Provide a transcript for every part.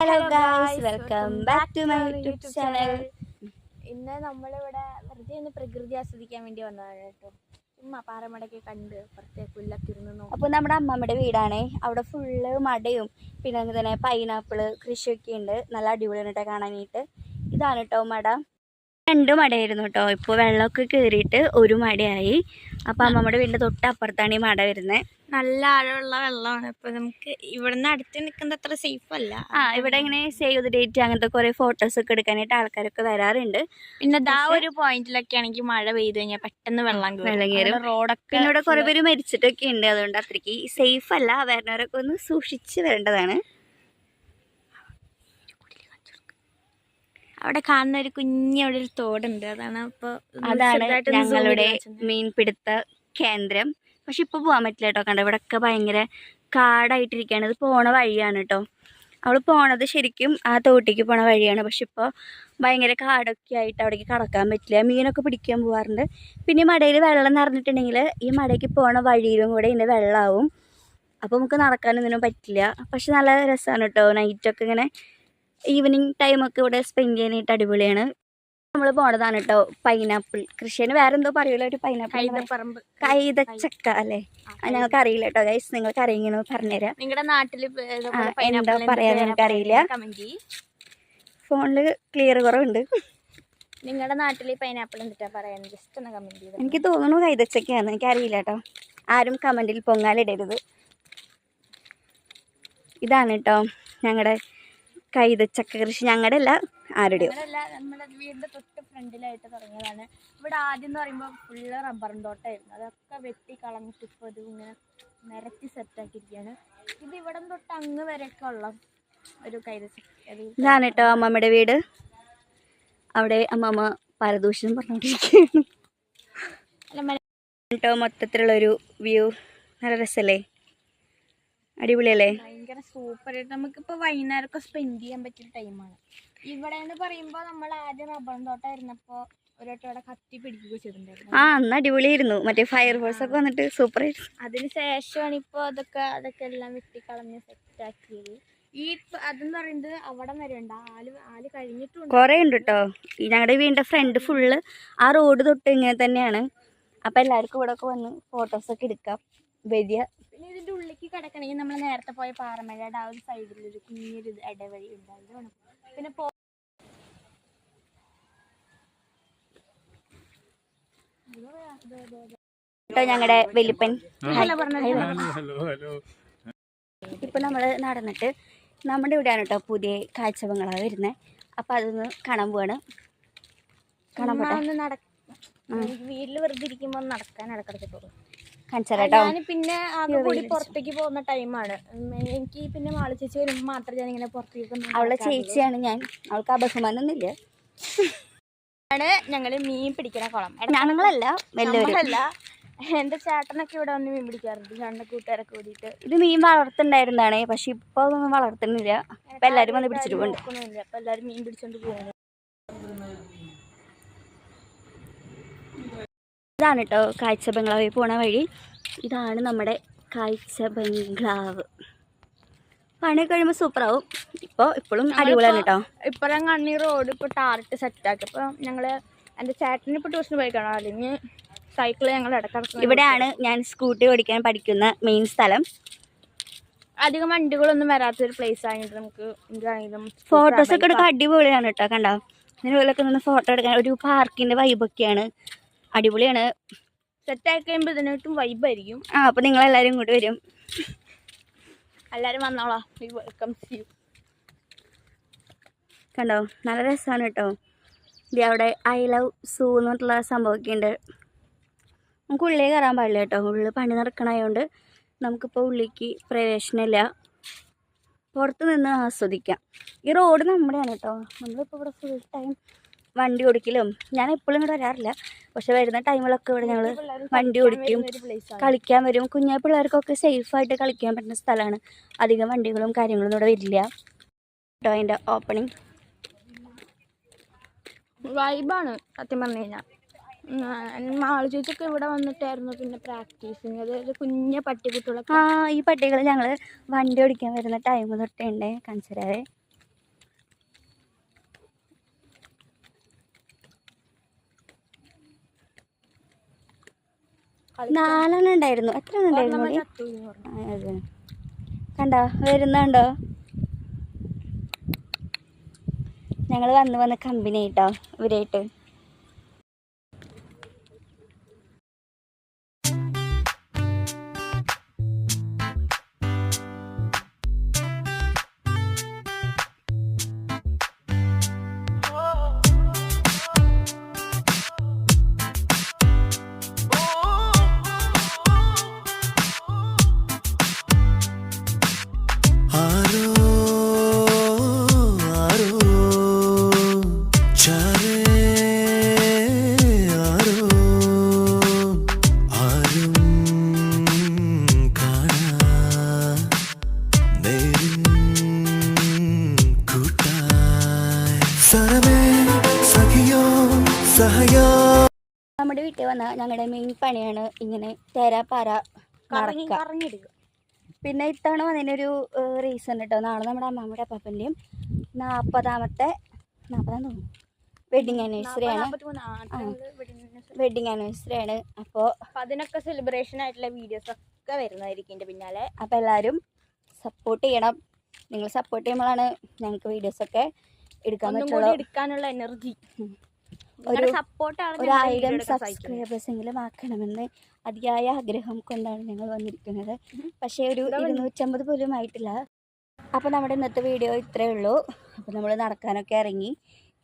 Hello guys welcome back to my YouTube channel ഇന്ന് നമ്മളിവിടെ വെറുതെ ഒന്ന് പ്രകൃതി ആസ്വദിക്കാൻ വേണ്ടി വന്നതാണ് കേട്ടോ. ചുമ്മാ പാറമടക്കെ കണ്ട് പുറത്തെ പുല്ലൊക്കെ അപ്പൊ അപ്പോൾ നമ്മുടെ അമ്മമ്മയുടെ വീടാണ്. അവിടെ ഫുള്ള് മടയും പിന്നെ അങ്ങനെ തന്നെ പൈനാപ്പിൾ കൃഷിയൊക്കെ ഉണ്ട്. നല്ല അടിപൊളിയാണ് കേട്ടോ കാണാനായിട്ട്. ഇതാണ് കേട്ടോ മട. രണ്ട് മടയായിരുന്നു കേട്ടോ. ഇപ്പോൾ വെള്ളമൊക്കെ കയറിയിട്ട് ഒരു മടയായി. അപ്പൊ അമ്മമ്മയുടെ വീടിന്റെ തൊട്ടപ്പുറത്താണ് ഈ മട വരുന്നത്. നല്ല ആഴമുള്ള വെള്ളമാണ്. അപ്പൊ നമുക്ക് ഇവിടുന്ന് അടുത്ത് നിൽക്കുന്നത് അത്ര സേഫ് അല്ല. ആ ഇവിടെ ഇങ്ങനെ സേവ് ദ ഡേറ്റ് അങ്ങനത്തെ കുറെ ഫോട്ടോസ് ഒക്കെ എടുക്കാനായിട്ട് ആൾക്കാരൊക്കെ വരാറുണ്ട്. പിന്നെ ദാ ഒരു പോയിന്റിലൊക്കെ ആണെങ്കിൽ മഴ പെയ്തു കഴിഞ്ഞാൽ പെട്ടെന്ന് വെള്ളം വെള്ളം കയറും. റോഡൊക്കെ പിന്നെ ഇവിടെ കുറെ പേര് മരിച്ചിട്ടൊക്കെ ഉണ്ട്. അതുകൊണ്ട് അത്രയ്ക്ക് സേഫ് അല്ല. വരുന്നവരൊക്കെ ഒന്ന് സൂക്ഷിച്ച് വരേണ്ടതാണ്. അവിടെ കാണുന്ന ഒരു കുഞ്ഞ അവിടെ ഒരു തോടുണ്ട്. അതാണ് അപ്പൊ അതാണ് ഞങ്ങളുടെ മീൻപിടുത്ത കേന്ദ്രം. പക്ഷെ ഇപ്പോൾ പോകാൻ പറ്റില്ല കേട്ടോ. കണ്ടോ ഇവിടെയൊക്കെ ഭയങ്കര കാടായിട്ടിരിക്കുകയാണ്. ഇത് പോണ വഴിയാണ് കേട്ടോ. അവൾ പോണത് ശരിക്കും ആ തോട്ടിക്ക് പോണ വഴിയാണ്. പക്ഷെ ഇപ്പോൾ ഭയങ്കര കാടൊക്കെ ആയിട്ട് അവിടേക്ക് കടക്കാൻ പറ്റില്ല. മീനൊക്കെ പിടിക്കാൻ പോകാറുണ്ട് പിന്നെ മടയിൽ വെള്ളം നിറഞ്ഞിട്ടുണ്ടെങ്കിൽ ഈ മടയ്ക്ക് പോണ വഴിയിലും കൂടെ ഇതിന്റെ വെള്ളമാവും അപ്പോൾ നമുക്ക് നടക്കാനൊന്നിനും പറ്റില്ല. പക്ഷെ നല്ല രസമാണ് കേട്ടോ. നൈറ്റൊക്കെ ഇങ്ങനെ ഈവനിങ് ടൈമൊക്കെ ഇവിടെ സ്പെൻഡ് ചെയ്യാനായിട്ട് അടിപൊളിയാണ്. നമ്മൾ പോണതാണ് കേട്ടോ പൈനാപ്പിൾ. കൃഷിന് വേറെ എന്തോ പറയുള്ള ഒരു പൈനാപ്പിൾ കൈതച്ചക്ക അല്ലേ? ഞങ്ങൾക്ക് അറിയില്ല കേട്ടോ ഗൈസ് നിങ്ങൾക്ക് അറിയിങ്ങനെ പറഞ്ഞുതരാം. നിങ്ങളുടെ നാട്ടിൽ എന്താ പറയാ എനിക്കറിയില്ല. കമന്റ് ഫോണിൽ ക്ലിയർ കുറവുണ്ട്. നിങ്ങളുടെ നാട്ടിൽ പൈനാപ്പിൾ എന്തിട്ടാ പറയാൻ ജസ്റ്റ് ഒന്ന് കമന്റ് ചെയ്ത് എനിക്ക് തോന്നുന്നു കൈതച്ചക്കയാണ് എനിക്കറിയില്ല കേട്ടോ ആരും കമന്റിൽ പൊങ്ങാലിടരുത് ഇതാണ് കേട്ടോ ഞങ്ങളുടെ കൈതച്ചക്ക കൃഷി ഞങ്ങളുടെ അല്ല ആരുടെയോ നമ്മുടെ വീടിന്റെ തൊട്ട് ഫ്രണ്ടിലായിട്ട് തുടങ്ങിയതാണ്. ഇവിടെ ആദ്യം എന്ന് പറയുമ്പോൾ ഫുള്ള് റബ്ബറും തോട്ടമായിരുന്നു അതൊക്കെ വെട്ടി കളഞ്ഞിട്ട് ഇപ്പോൾ ഇത് ഇങ്ങനെ നിരത്തി സെറ്റാക്കിയിരിക്കുകയാണ് ഇത് ഇവിടെ തൊട്ട് അങ്ങ് വരെയൊക്കെ ഉള്ള ഒരു ഒരു ഇതാണ് കേട്ടോ അമ്മമ്മയുടെ വീട്. അവിടെ അമ്മമ്മ പരദൂഷണം പറഞ്ഞുകൊണ്ടിരിക്കുകയാണ് കേട്ടോ മൊത്തത്തിലുള്ളൊരു വ്യൂ നല്ല രസമല്ലേ അടിപൊളിയല്ലേ? ഭയങ്കര സൂപ്പർ ആയിട്ട് നമുക്കിപ്പോ വൈകുന്നേരമൊക്കെ സ്പെൻഡ് ചെയ്യാൻ പറ്റിയ ടൈമാണ് ഇവിടെ എന്ന് പറയുമ്പോൾ നമ്മൾ ആദ്യം റബ്ബർ തോട്ടം ഇരുന്നപ്പോൾ ഒരോട്ടം ഇവിടെ കത്തി പിടിക്കുകയൊക്കെ ആ അന്ന് അടിപൊളിയായിരുന്നു. മറ്റേ ഫയർ ഫോഴ്സ് ഒക്കെ വന്നിട്ട് സൂപ്പർ ആയിരുന്നു. അതിന് ശേഷമാണ് ഇപ്പൊ അതൊക്കെ അതൊക്കെ എല്ലാം വെട്ടിക്കളഞ്ഞ് സെറ്റാക്കിയത് ഈ ഇപ്പ- അതെന്ന് പറയുന്നത് അവിടെ വരെ ഉണ്ട്. ആൽ ആൽ കഴിഞ്ഞിട്ടുണ്ട്. കുറേ ഉണ്ട് കേട്ടോ ഈ ഞങ്ങളുടെ വീടിന്റെ ഫ്രണ്ട് ഫുള്ള് ആ റോഡ് തൊട്ട് ഇങ്ങനെ തന്നെയാണ്. അപ്പൊ എല്ലാവർക്കും ഇവിടെ വന്ന് ഫോട്ടോസ് ഒക്കെ എടുക്കാം. വരിക പിന്നെ ഇതിന്റെ ഉള്ളിലേക്ക് കിടക്കണമെങ്കിൽ നമ്മൾ നേരത്തെ പോയ പാറമഴയുടെ ആ ഒരു സൈഡിൽ ഒരു കുഞ്ഞൊരു ഇടവഴി ഉണ്ടായിരുന്നു പിന്നെ പോ ഞങ്ങളുടെ വലിപ്പൻ ഇപ്പൊ നമ്മൾ ഹലോ ഹലോ ഇപ്പം നമ്മൾ നടന്നിട്ട് നമ്മുടെ ഇവിടെയാണ് കേട്ടോ പുതിയ കാഴ്ച ബംഗ്ലാവ് വരുന്നത് അപ്പൊ അതൊന്ന് കാണാൻ പോവാണ്. കാണാൻ പോട്ടെ. വീട്ടിൽ വെറുതെ ഇരിക്കുമ്പോൾ ഒന്ന് നടക്കാൻ ഇടക്കിടക്കത്തുള്ളൂ കാണിച്ചാൽ കേട്ടോ ഞാൻ പിന്നെ ആകെ കൂടി പുറത്തേക്ക് പോകുന്ന ടൈമാണ് എനിക്ക് പിന്നെ മാളു ചേച്ചി വരുമ്പോൾ മാത്രമേ ഞാൻ ഇങ്ങനെ പുറത്തേക്ക് അവളെ ചേച്ചിയാണ് ഞാൻ. അവൾക്ക് അപസമാനൊന്നുമില്ല ആണ് ഞങ്ങൾ മീൻ പിടിക്കണ കുളം. ഞങ്ങളല്ല വലിയവരല്ല എന്റെ ചേട്ടനൊക്കെ ഇവിടെ വന്ന് മീൻ പിടിക്കാറുണ്ട്. ചേട്ടന്റെ കൂട്ടുകാരൊക്കെ കൂടിയിട്ട്. ഇത് മീൻ വളർത്തുണ്ടായിരുന്നാണ് പക്ഷെ ഇപ്പൊ ഒന്നും വളർത്തുന്നില്ല. ഇപ്പൊ എല്ലാരും വന്ന് പിടിച്ചിട്ട് പോകുന്നുണ്ട് അപ്പൊ എല്ലാരും മീൻ പിടിച്ചോണ്ട് പോകുന്നു ഇതാണ് കേട്ടോ കാഴ്ച ബംഗ്ലാവിൽ പോണ വഴി. ഇതാണ് നമ്മുടെ കാഴ്ച ബംഗ്ലാവ് പണി കഴിയുമ്പോൾ സൂപ്പറാവും ഇപ്പോൾ ഇപ്പോഴും അടിപൊളിയാണ് കേട്ടോ ഇപ്പോഴും കണ്ണി റോഡ് ഇപ്പോൾ ടാർട്ട് സെറ്റാക്കി അപ്പോൾ ഞങ്ങൾ എന്റെ ചേട്ടന് ഇപ്പോൾ ട്യൂഷന് പോയി കാണാം അല്ലെങ്കിൽ സൈക്കിൾ ഞങ്ങൾ ഇടക്കിടക്ക് ഇവിടെയാണ് ഞാൻ സ്കൂട്ടി ഓടിക്കാൻ പഠിക്കുന്ന മെയിൻ സ്ഥലം. അധികം വണ്ടികളൊന്നും വരാത്തൊരു പ്ലേസ് ആയിട്ട് നമുക്ക് എന്താണെങ്കിലും ഫോട്ടോസൊക്കെ എടുക്കാൻ അടിപൊളിയാണ് കേട്ടോ കണ്ടോ? ഇതിനുപോലൊക്കെ നിന്ന് ഫോട്ടോ എടുക്കാൻ ഒരു പാർക്കിന്റെ വൈബൊക്കെയാണ് അടിപൊളിയാണ്. സെറ്റ് കഴിയുമ്പോൾ ഇതിനായിട്ടും വൈബായിരിക്കും ആ അപ്പോൾ നിങ്ങളെല്ലാവരും ഇങ്ങോട്ട് വരും. എല്ലാവരും വന്നോളാം. വെൽക്കം യു കണ്ടോ? നല്ല രസമാണ് കേട്ടോ ഇത് അവിടെ ഐ ലവ് സൂ എന്ന് പറഞ്ഞിട്ടുള്ള സംഭവമൊക്കെ ഉണ്ട് നമുക്ക് ഉള്ളിൽ കയറാൻ പാടില്ല കേട്ടോ ഉള്ളിൽ പണി നടക്കണമായതുകൊണ്ട് നമുക്കിപ്പോൾ ഉള്ളിലേക്ക് പ്രവേശനമില്ല. പുറത്ത് നിന്ന് ആസ്വദിക്കാം. ഈ റോഡ് നമ്മുടെയാണ് കേട്ടോ നമ്മളിപ്പോൾ ഇവിടെ ഫുൾ ടൈം വണ്ടി ഓടിക്കലും ഞാൻ എപ്പോഴും ഇവിടെ വരാറില്ല. പക്ഷെ വരുന്ന ടൈമിലൊക്കെ ഇവിടെ ഞങ്ങൾ വണ്ടി ഓടിക്കും കളിക്കാൻ വരും. കുഞ്ഞായ പിള്ളേർക്കൊക്കെ സേഫായിട്ട് കളിക്കാൻ പറ്റുന്ന സ്ഥലമാണ്. അധികം വണ്ടികളും കാര്യങ്ങളൊന്നും ഇവിടെ വരില്ല. കേട്ടോ അതിന്റെ ഓപ്പണിങ് വൈബാണ് സത്യം പറഞ്ഞു കഴിഞ്ഞാൽ മാളു ചേച്ചിയൊക്കെ ഇവിടെ വന്നിട്ടായിരുന്നു പിന്നെ പ്രാക്ടീസിങ് അതായത് കുഞ്ഞ പട്ടിക്കുട്ടികളൊക്കെ. ആ ഈ പട്ടികൾ ഞങ്ങൾ വണ്ടി ഓടിക്കാൻ വരുന്ന ടൈം തൊട്ടേ ഉണ്ട് കാണിച്ചു നാലെണ്ണം ഉണ്ടായിരുന്നു. എത്ര ഉണ്ടായിരുന്നു കണ്ടോ? വരുന്നുണ്ടോ? ഞങ്ങൾ വന്ന് വന്ന് കമ്പനി ആയിട്ടോ ഇവരായിട്ട്. നമ്മുടെ വീട്ടിൽ വന്ന ഞങ്ങളുടെ മെയിൻ പണിയാണ് ഇങ്ങനെ തേരാ പാര കറങ്ങിയെടുക്കുക പിന്നെ ഇത്തവണ വന്നതിനൊരു റീസൺ കേട്ടോ നാളെ നമ്മുടെ അമ്മാമ്മയുടെ അപ്പാപ്പന്റെയും നാൽപ്പതാമത്തെ നാൽപ്പതാം തോന്നുന്നു. വെഡിങ് ആനിവേഴ്സറി ആണ്. വെഡിങ് ആനിവേഴ്സറി ആണ്. അപ്പോൾ അതിനൊക്കെ സെലിബ്രേഷൻ ആയിട്ടുള്ള വീഡിയോസ് ഒക്കെ വരുന്നതായിരിക്കും എന്റെ പിന്നാലെ. അപ്പോൾ എല്ലാവരും സപ്പോർട്ട് ചെയ്യണം. നിങ്ങൾ സപ്പോർട്ട് ചെയ്യുമ്പോഴാണ് ഞങ്ങൾക്ക് വീഡിയോസൊക്കെ എടുക്കാൻ പറ്റുള്ളൂ. എടുക്കാനുള്ള എനർജി ഒരു സപ്പോർട്ടാണ് ഒരായിരം സബ്സ്ക്രൈബേഴ്സ് എങ്കിലും ആക്കണമെന്ന് അതിയായ ആഗ്രഹം കൊണ്ടാണ് ഞങ്ങൾ വന്നിരിക്കുന്നത്. പക്ഷേ ഒരു ഇരുന്നൂറ്റമ്പത് പോലും ആയിട്ടില്ല. അപ്പോൾ നമ്മുടെ ഇന്നത്തെ വീഡിയോ ഇത്രേ ഉള്ളൂ. അപ്പോൾ നമ്മൾ നടക്കാനൊക്കെ ഇറങ്ങി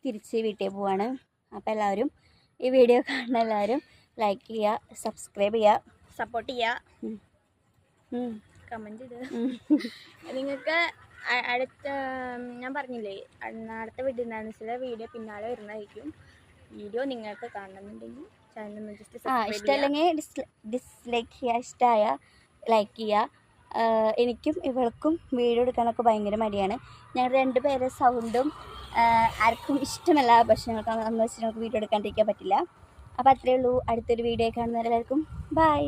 തിരിച്ച് വീട്ടിൽ പോവാണ്. അപ്പോൾ എല്ലാവരും ഈ വീഡിയോ കാണുന്ന എല്ലാവരും ലൈക്ക് ചെയ്യുക സബ്സ്ക്രൈബ് ചെയ്യുക. സപ്പോർട്ട് ചെയ്യുക. കമന്റ് ചെയ്ത്. നിങ്ങൾക്ക് അടുത്ത ഞാൻ പറഞ്ഞില്ലേ അടുത്ത വീട്ടിൽ അടുത്ത വീഡിയോ വീഡിയോ പിന്നാലെ വരുന്നതായിരിക്കും. വീഡിയോ നിങ്ങൾക്ക് കാണണമെന്നുണ്ടെങ്കിൽ ചാനൽ ഒന്ന് ജസ്റ്റ് ഇഷ്ടമല്ലെങ്കിൽ ഡിസ് ഡിസ്ലൈക്ക് ചെയ്യുക ഇഷ്ടമായ ലൈക്ക് ചെയ്യുക. എനിക്കും ഇവൾക്കും വീഡിയോ എടുക്കാനൊക്കെ ഭയങ്കര മടിയാണ്. ഞങ്ങൾ രണ്ടുപേരെ സൗണ്ടും ആർക്കും ഇഷ്ടമല്ല ഭക്ഷണങ്ങൾക്ക് ഞങ്ങൾക്ക് അന്ന് വെച്ച് നമുക്ക് വീഡിയോ എടുക്കാണ്ടിരിക്കാൻ പറ്റില്ല. അപ്പോൾ അത്രയേ ഉള്ളൂ. അടുത്തൊരു വീഡിയോ കാണുന്നവരെല്ലാവർക്കും ബൈ